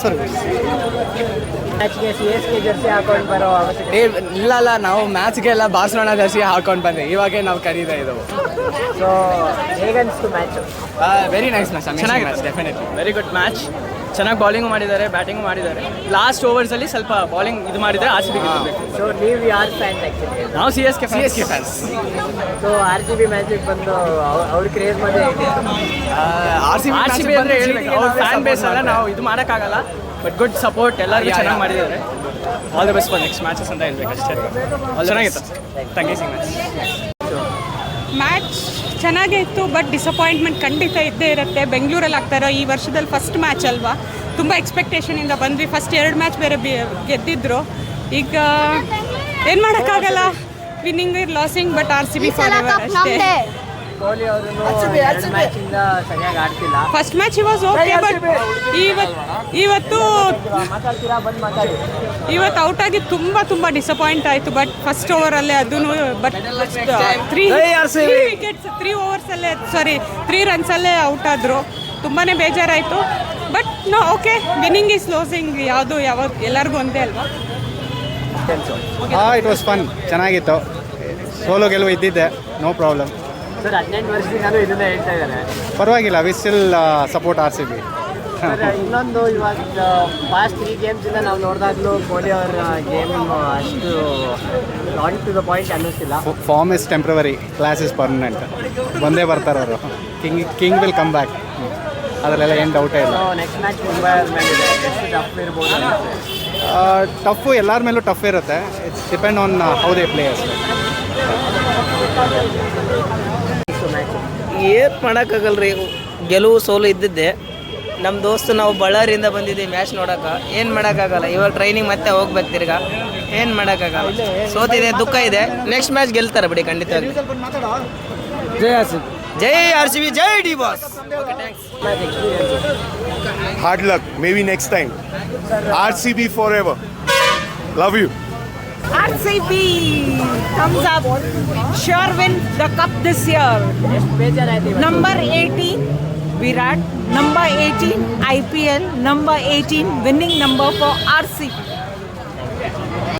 Sir. ಮ್ಯಾಚ್ಗೆ C S K jersey ಹಾಕೊಂಡು ಬರೋ ಅವಶ್ಯಕತೆ ಏ ಇಲ್ಲ ಇಲ್ಲ ನಾವು ಮ್ಯಾಚ್ಗೆಲ್ಲ ಬಾರ್ಸಲೋನಾ ಜರ್ಸಿ ಹಾಕೊಂಡು ಬಂದೆ ಇವಾಗೆ ನಾವು ಕರೀತಾ ಇದ್ದವು. ಸೊ ಹೇಗನ್ಸ್ತು ಮ್ಯಾಚ್ ವೆರಿ ನೈಸ್ ಮ್ಯಾಚ್ ಚೆನ್ನಾಗಿದೆ ಡೆಫಿನೆಟ್ಲಿ ವೆರಿ ಗುಡ್ ಮ್ಯಾಚ್ ಚೆನ್ನಾಗಿ ಬೌಲಿಂಗ್ ಮಾಡಿದ್ದಾರೆ ಬ್ಯಾಟಿಂಗ್ ಮಾಡಿದ್ದಾರೆ. ಲಾಸ್ಟ್ ಓವರ್ಸಲ್ಲಿ ಸ್ವಲ್ಪ ಬೌಲಿಂಗ್ ಇದು ಮಾಡಿದ್ರೆ ಆರ್ ಸಿ ಬಿ ಸೊ ನೀವು ಯಾರು ಫ್ಯಾನ್ ಆಕ್ಚುಲಿ ನಾವು C S K C S K fans so R C B ಮ್ಯಾಚಿಗೆ ಬಂದು ಅವ್- ಅವ್ರ ಕ್ರೇಜ್ ಮಾಡಿ R C R C B ಅಂದರೆ ಹೇಳ್ಬೇಕು. ಅವ್ರ ಫ್ಯಾನ್ ಬೇಸ್ ಅಲ್ಲ ನಾವು ಇದು ಮಾಡೋಕ್ಕಾಗಲ್ಲ ಬಟ್ ಗುಡ್ ಸಪೋರ್ಟ್ ಎಲ್ಲರಿಗೂ ಚೆನ್ನಾಗಿ ಮಾಡಿದ್ದಾರೆ. All the best for next matches ಅಂತ ಹೇಳ್ಬೇಕು ಅಷ್ಟೇ ಚೆನ್ನಾಗಿತ್ತು. Thank you see match match ಚೆನ್ನಾಗೇ ಇತ್ತು ಬಟ್ ಡಿಸಪಾಯಿಂಟ್ಮೆಂಟ್ ಖಂಡಿತ ಇದ್ದೇ ಇರುತ್ತೆ. ಬೆಂಗಳೂರಲ್ಲಿ ಆಗ್ತಾ ಇರೋ ಈ ವರ್ಷದಲ್ಲಿ ಫಸ್ಟ್ ಮ್ಯಾಚ್ ಅಲ್ವಾ? ತುಂಬ ಎಕ್ಸ್ಪೆಕ್ಟೇಷನಿಂದ ಬಂದ್ವಿ. ಫಸ್ಟ್ ಎರಡು ಮ್ಯಾಚ್ ಬೇರೆ ಬಿ ಗೆದ್ದಿದ್ರು. ಈಗ ಏನು ಮಾಡೋಕ್ಕಾಗಲ್ಲ? Winning losing but R C B for ಅಷ್ಟೇ. ಕೊಹ್ಲಿ ಅವರು ಸರಿಯಾಗಿ ಆಡ್ತಿಲ್ಲ. First match was okay but ಇವತ್ತು ಇವತ್ತು ಮಾತಾಡ್ತೀರಾ ಬಂದು ಮಾತಾಡಿ. ಇವತ್ತು ಔಟ್ ಆಗಿ ತುಂಬ ತುಂಬ ಡಿಸಪಾಯಿಂಟ್ ಆಯಿತು ಬಟ್ ಫಸ್ಟ್ ಓವರಲ್ಲೇ ಅದೂ but three three wickets three ಓವರ್ಸಲ್ಲೇ sorry? Three ರನ್ಸಲ್ಲೇ ಔಟ್ ಆದ್ರು. ತುಂಬಾ ಬೇಜಾರಾಯಿತು. But no okay winning is losing ಯಾವುದು ಯಾವಾಗ ಎಲ್ಲರಿಗೂ ಒಂದೇ ಅಲ್ವಾ? ಹಾಂ ಇಟ್ ವಾಸ್ ಫನ್ ಚೆನ್ನಾಗಿತ್ತು. ಸೋಲೋ ಗೆಲುವು ಇದ್ದಿದ್ದೆ. ನೋ ಪ್ರಾಬ್ಲಮ್ ಸರ್ ಹದಿನೆಂಟು ವರ್ಷದಿಂದಲೂ ಇದನ್ನೇ ಹೇಳ್ತಾ ಇದ್ದಾರೆ ಪರವಾಗಿಲ್ಲ we still support R C B sir ಇನ್ನೊಂದು ಇವಾಗ ಫಾಸ್ಟ್ ತ್ರೀ ಗೇಮ್ಸಿಂದ ನಾವು ನೋಡಿದಾಗಲೂ ಕೊಹ್ಲಿ ಅವರ ಗೇಮ್ ಅಷ್ಟು on to the point ಅನ್ನಿಸ್ತಿಲ್ಲ. Form is temporary class is permanent ಬಂದೇ ಬರ್ತಾರೆ ಅವರು. King king will come back ಅದರಲ್ಲೆಲ್ಲ ಏನು ಡೌಟೇ ಇಲ್ಲ. ನೆಕ್ಸ್ಟ್ ಮ್ಯಾಚ್ ಮುಂಬೈ ಅವ್ರ ಮೇಲೆ ಎಷ್ಟು ಟಫ್ ಇರ್ಬೋದು ಟಫ್ ಟಫು ಎಲ್ಲರ ಮೇಲೂ ಟಫ್ ಇರುತ್ತೆ. It's depend on how they players match ಏನು ರೀ ಗೆಲುವು ಸೋಲು ಇದ್ದಿದ್ದೆ. ನಮ್ಮ ದೋಸ್ತು ನಾವು ಬಳ್ಳಾರಿಯಿಂದ ಬಂದಿದ್ದೀವಿ ಮ್ಯಾಚ್ ನೋಡೋಕೆ. ಏನು ಮಾಡೋಕ್ಕಾಗಲ್ಲ? ಇವಾಗ ಟ್ರೈನಿಂಗ್ ಮತ್ತೆ ಹೋಗ್ಬೇಕು ತಿರ್ಗ. ಏನು ಮಾಡೋಕ್ಕಾಗಲ್ಲ? ಸೋತಿದೆ ದುಃಖ ಇದೆ. ನೆಕ್ಸ್ಟ್ ಮ್ಯಾಚ್ ಗೆಲ್ತಾರೆ ಬಿಡಿ ಖಂಡಿತ ಜಯ ಆರ್ ಜೈ R C B Jai D boss. Hard luck maybe next time R C B forever love you. RCB thumbs up. Sure win the cup this year. Number 18, Virat. Number 18, IPL. Number 18, winning number for RCB.